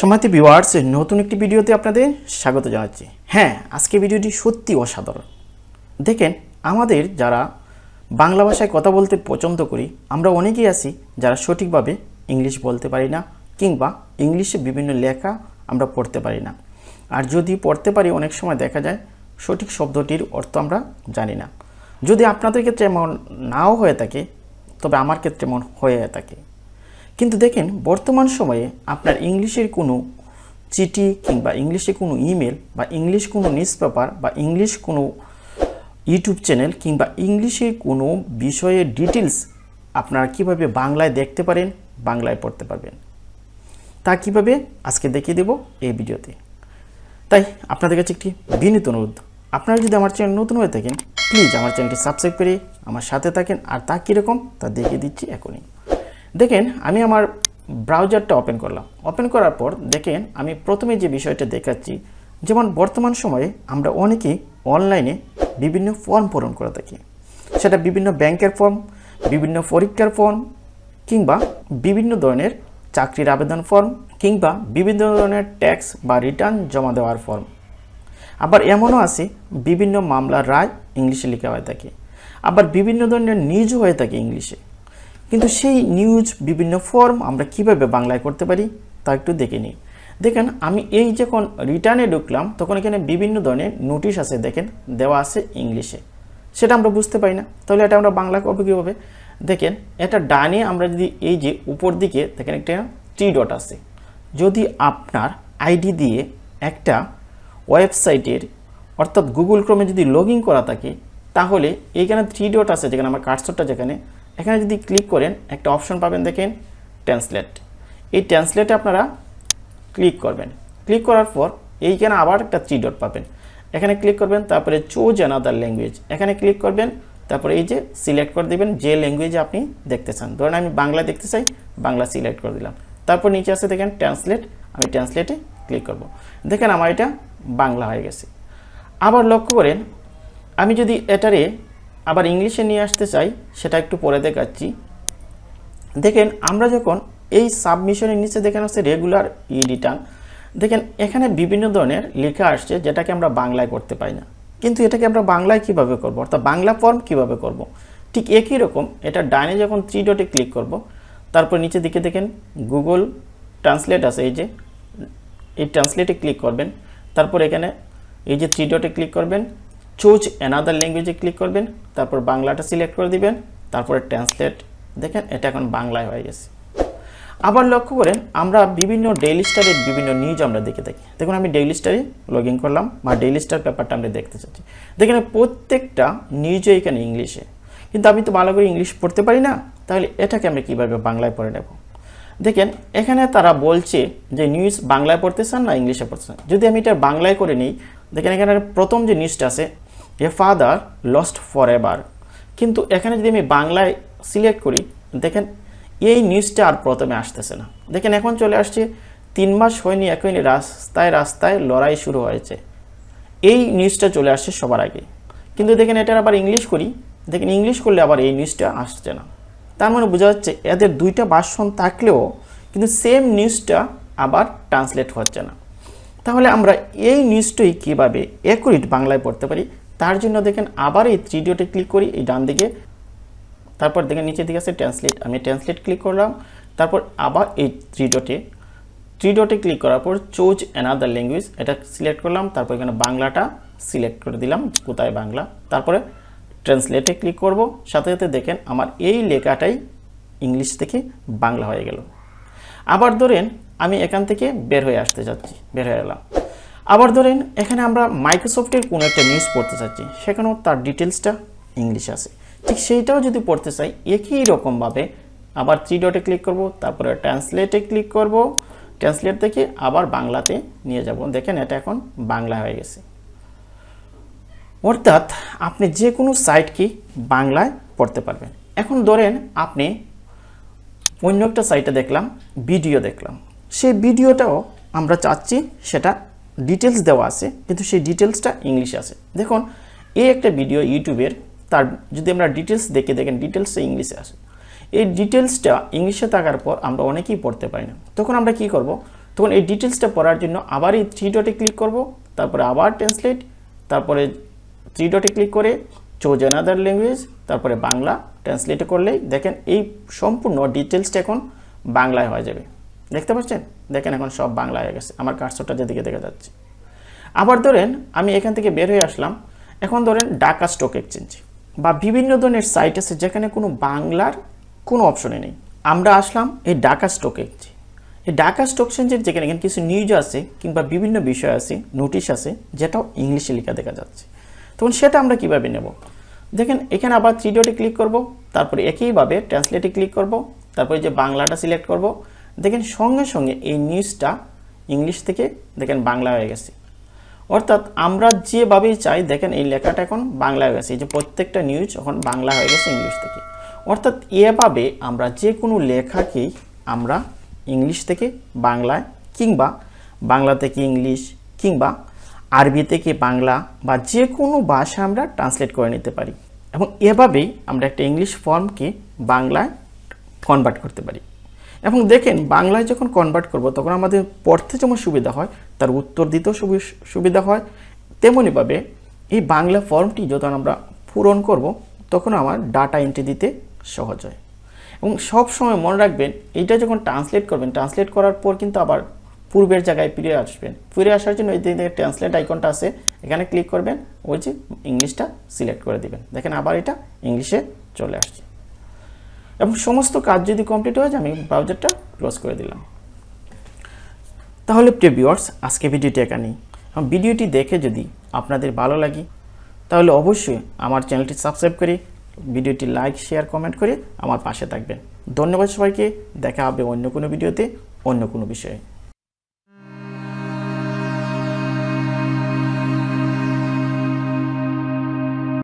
সমাতি viewers নতুন একটি ভিডিওতে আপনাদের স্বাগত জানাচ্ছি। হ্যাঁ আজকে ভিডিওটি সত্যি অসাধারণ। দেখেন, আমাদের যারা বাংলা ভাষায় কথা বলতে পছন্দ করি, আমরা অনেকেই আছি যারা সঠিকভাবে ইংলিশ বলতে পারি না, কিংবা ইংলিশে বিভিন্ন লেখা আমরা পড়তে পারি না। আর যদি পড়তে পারি, অনেক সময় দেখা যায় সঠিক শব্দটির অর্থ আমরা জানি না। যদি আপনাদের ক্ষেত্রে এমন নাও হয়ে থাকে, তবে আমার ক্ষেত্রে এমন হয়ে থাকে। কিন্তু দেখেন, বর্তমান সময়ে আপনার ইংলিশের কোনো চিঠি কিংবা ইংলিশে কোনো ইমেল বা ইংলিশ কোনো নিউজ পেপার বা ইংলিশ কোনো ইউটিউব চ্যানেল কিংবা ইংলিশের কোনো বিষয়ের ডিটেলস আপনারা কীভাবে বাংলায় দেখতে পারেন, বাংলায় পড়তে পারবেন। তা কীভাবে? আজকে দেখিয়ে দেব এই ভিডিওতে। তাই আপনাদের কাছে একটি বিনীত অনুরোধ। আপনারা যদি আমার চ্যানেল নতুন হয়ে থাকেন প্লিজ আমার চ্যানেলটি সাবস্ক্রাইব করে আমার সাথে থাকেন। আর তা কীরকম? তা দেখিয়ে দিচ্ছি এখনই। দেখেন, আমি আমার ব্রাউজারটা ওপেন করলাম। ওপেন করার পর দেখেন, আমি প্রথমে যে বিষয়টা দেখাচ্ছি, যেমন বর্তমান সময়ে আমরা অনেকেই অনলাইনে বিভিন্ন ফর্ম পূরণ করে থাকি। সেটা বিভিন্ন ব্যাংকের ফর্ম বিভিন্ন পরীক্ষার ফর্ম কিংবা বিভিন্ন ধরনের চাকরির আবেদন ফর্ম কিংবা বিভিন্ন ধরনের ট্যাক্স বা রিটার্ন জমা দেওয়ার ফর্ম আবার এমনও আছে, বিভিন্ন মামলার রায় ইংলিশে লেখা হয়ে থাকে। আবার বিভিন্ন ধরনের নিউজও হয়ে থাকে ইংলিশে। কিন্তু সেই নিউজ বিভিন্ন ফর্ম আমরা কীভাবে বাংলায় করতে পারি, তা একটু দেখে নিই। দেখেন, আমি এই যখন রিটার্নে ঢুকলাম, তখন এখানে বিভিন্ন ধরনের নোটিশ আছে, দেখেন, দেওয়া আছে ইংলিশে। সেটা আমরা বুঝতে পারি না। তাহলে এটা আমরা বাংলা করব কীভাবে? দেখেন, এটা ডানে আমরা যদি এই যে উপর দিকে, দেখেন একটা থ্রি ডট আছে। যদি আপনার আইডি দিয়ে একটা ওয়েবসাইটের অর্থাৎ গুগল ক্রমে যদি লগ করা থাকে, তাহলে এইখানে থ্রি ডট আছে, যেখানে আমার কার্সরটা যেখানে এখানে যদি ক্লিক করেন, একটা অপশন পাবেন দেখেন ট্রান্সলেট এই ট্রান্সলেটে আপনারা ক্লিক করবেন। ক্লিক করার পর এইখানে আবার একটা থ্রি ডট পাবেন। এখানে ক্লিক করবেন, তারপরে চুজ অ্যানাদার ল্যাঙ্গুয়েজ এখানে ক্লিক করবেন, তারপরে এই যে সিলেক্ট করে দেবেন, যে ল্যাঙ্গুয়েজে আপনি দেখতে চান। ধরেন আমি বাংলা দেখতে চাই, বাংলা সিলেক্ট করে দিলাম। তারপর নিচে আছে দেখেন ট্রান্সলেট আমি ট্রান্সলেটে ক্লিক করব। দেখেন আমার এটা বাংলা হয়ে গেছে। আবার লক্ষ্য করেন, আমি যদি এটারে আবার ইংলিশে নিয়ে আসতে চাই, সেটা একটু পরে দেখাচ্ছি। দেখেন, আমরা যখন এই সাবমিশনের নিচে দেখেন হচ্ছে রেগুলার ই রিটার্ন, দেখেন এখানে বিভিন্ন ধরনের লেখা আসছে যেটাকে আমরা বাংলায় করতে পারি না। কিন্তু এটাকে আমরা বাংলায় কীভাবে করব? অর্থাৎ বাংলা ফর্ম কীভাবে করব? ঠিক একই রকম, এটা ডাইনে যখন থ্রি ডটে ক্লিক করব, তারপর নিচে দিকে দেখেন গুগল ট্রান্সলেট আছে, এই যে, এই ট্রান্সলেটে ক্লিক করবেন, তারপর এখানে এই যে থ্রি ডটে ক্লিক করবেন চুজ অ্যানাদার ল্যাঙ্গুয়েজে ক্লিক করবেন, তারপর বাংলাটা সিলেক্ট করে দিবেন, তারপরে ট্রান্সলেট দেখেন এটা এখন বাংলায় হয়ে গেছে। আবার লক্ষ্য করেন, আমরা বিভিন্ন ডেইলি স্টারের বিভিন্ন নিউজ আমরা দেখে থাকি। দেখুন আমি ডেইলি স্টারে লগ করলাম, বা ডেইলি স্টার পেপারটা আমরা দেখতে চাচ্ছি। দেখেন প্রত্যেকটা নিউজে এখানে ইংলিশে কিন্তু আমি তো ভালো করে ইংলিশ পড়তে পারি না, তাহলে এটাকে আমরা কীভাবে বাংলায় পড়ে নেব? দেখেন, এখানে তারা বলছে যে নিউজ বাংলায় পড়তে চান না ইংলিশে পড়তে চান। যদি আমি এটা বাংলায় করে নিই, দেখেন এখানে প্রথম যে নিউজটা আছে a father lost for ever কিন্তু এখানে যদি আমি বাংলায় সিলেক্ট করি, দেখেন এই নিউজটা আর প্রথমে আসতেছে না। দেখেন এখন চলে আসছে, তিন মাস হয়নি, এখনই রাস্তায় রাস্তায় লড়াই শুরু হয়েছে। এই নিউজটা চলে আসছে সবার আগে। কিন্তু দেখেন এটার আবার ইংলিশ করি, দেখেন ইংলিশ করলে আবার এই নিউজটা আসছে না। তার মানে বোঝা যাচ্ছে এদের দুইটা ভাষণ থাকলেও কিন্তু সেম নিউজটা আবার ট্রান্সলেট হচ্ছে না। তাহলে আমরা এই নিউজটাই কীভাবে একুরেট বাংলায় পড়তে পারি? তার জন্য দেখেন আবার এই থ্রি ডটে ক্লিক করি, এই ডান দিকে। তারপর দেখেন নিচের দিকে আছে ট্রান্সলেট আমি ট্রান্সলেট ক্লিক করলাম। তারপর আবার এই থ্রি ডটে থ্রি ডটে ক্লিক করার পর চুজ অ্যানাদার ল্যাঙ্গুয়েজ এটা সিলেক্ট করলাম। তারপর এখানে বাংলাটা সিলেক্ট করে দিলাম, কোথায় বাংলা? তারপরে ট্রান্সলেটে ক্লিক করব। সাথে সাথে দেখেন আমার এই লেখাটাই ইংলিশ থেকে বাংলা হয়ে গেল। আবার ধরেন আমি এখান থেকে বের হয়ে আসতে যাচ্ছি, বের হয়ে গেলাম। আবার ধরেন, এখানে আমরা মাইক্রোসফটের কোনো একটা নিউজ পড়তে চাচ্ছি, সেখানেও তার ডিটেলসটা ইংলিশ আছে। ঠিক সেইটাও যদি পড়তে চাই, একই রকমভাবে আবার থ্রি ডটে ক্লিক করব, তারপরে ট্রান্সলেটে ক্লিক করব ট্রান্সলেট থেকে আবার বাংলাতে নিয়ে যাব। দেখেন, এটা এখন বাংলা হয়ে গেছে। অর্থাৎ আপনি যে কোনো সাইটকে বাংলায় পড়তে পারবেন। এখন ধরেন, আপনি অন্য একটা সাইটে দেখলাম ভিডিও দেখলাম। সেই ভিডিওটাও আমরা চাচ্ছি সেটা ডিটেলস দেওয়া আছে, কিন্তু সেই ডিটেলসটা ইংলিশে আছে। দেখুন, এই একটা ভিডিও ইউটিউবের তার যদি আমরা ডিটেলস দেখে দেখেন ডিটেলসটা ইংলিশে আসে এই ডিটেলসটা ইংলিশে থাকার পর আমরা অনেকেই পড়তে পারি না। তখন আমরা কি করব? তখন এই ডিটেলসটা পড়ার জন্য আবার এই থ্রি ডটে ক্লিক করব, তারপরে আবার ট্রান্সলেট তারপরে থ্রি ডটে ক্লিক করে চোজ অ্যানাদার ল্যাঙ্গুয়েজ তারপরে বাংলা ট্রান্সলেটে করলেই দেখেন এই সম্পূর্ণ ডিটেলসটা এখন বাংলায় হয়ে যাবে। দেখতে পাচ্ছেন? দেখেন এখন সব বাংলা হয়ে গেছে। আমার কার্সরটা যেদিকে দেখা যাচ্ছে। আবার ধরেন, আমি এখান থেকে বের হয়ে আসলাম। এখন ধরেন, ঢাকা স্টক এক্সচেঞ্জ বা বিভিন্ন ধরনের সাইট আছে যেখানে কোনো বাংলার কোনো অপশনে নেই। আমরা আসলাম এই ঢাকা স্টক এক্সচেঞ্জ এই ঢাকা স্টক এক্সচেঞ্জের যেখানে এখানে কিছু নিউজ আছে কিংবা বিভিন্ন বিষয় আছে নোটিশ আছে, যেটাও ইংলিশে লেখা দেখা যাচ্ছে। তখন সেটা আমরা কীভাবে নেব? দেখেন, এখানে আবার থ্রি ডটে ক্লিক করব, তারপরে একইভাবে ট্রান্সলেটে ক্লিক করব, তারপরে যে বাংলাটা সিলেক্ট করব দেখেন সঙ্গে সঙ্গে এই নিউজটা ইংলিশ থেকে দেখেন বাংলা হয়ে গেছে। অর্থাৎ আমরা যেভাবেই চাই, দেখেন এই লেখাটা এখন বাংলা হয়ে গেছে। এই যে প্রত্যেকটা নিউজ এখন বাংলা হয়ে গেছে ইংলিশ থেকে। অর্থাৎ এভাবে আমরা যে কোনো লেখাকেই আমরা ইংলিশ থেকে বাংলায় কিংবা বাংলা থেকে ইংলিশ কিংবা আরবি থেকে বাংলা বা যে কোনো ভাষা আমরা ট্রান্সলেট করে নিতে পারি। এবং এভাবেই আমরা একটা ইংলিশ ফর্মকে বাংলায় কনভার্ট করতে পারি। এবং দেখেন, বাংলায় যখন কনভার্ট করব, তখন আমাদের পড়তে যেমন সুবিধা হয়, তার উত্তর দিতেও সুবি- সুবিধা হয় তেমনইভাবে এই বাংলা ফর্মটি যখন আমরা পূরণ করব, তখন আমার ডাটা এন্ট্রি দিতে সহজ হয়। এবং সব সময় মনে রাখবেন, এইটা যখন ট্রান্সলেট করবেন ট্রান্সলেট করার পর কিন্তু আবার পূর্বের জায়গায় ফিরে আসবেন। ফিরে আসার জন্য এই যে ট্রান্সলেট আইকনটা আছে, এখানে ক্লিক করবেন, ওই যে ইংলিশটা সিলেক্ট করে দিবেন। দেখেন আবার এটা ইংলিশে চলে আসছে। এবং সমস্ত কাজ যদি কমপ্লিট হয়ে যায়, আমি ব্রাউজারটা ক্লোজ করে দিলাম। তাহলে প্রিয় ভিউয়ার্স আজকে ভিডিওটি এখানেই। এবং ভিডিওটি দেখে যদি আপনাদের ভালো লাগে, তাহলে অবশ্যই আমার চ্যানেলটি সাবস্ক্রাইব করে, ভিডিওটি লাইক শেয়ার কমেন্ট করে আমার পাশে থাকবেন। ধন্যবাদ সবাইকে। দেখা হবে অন্য কোনো ভিডিওতে, অন্য কোনো বিষয়ে।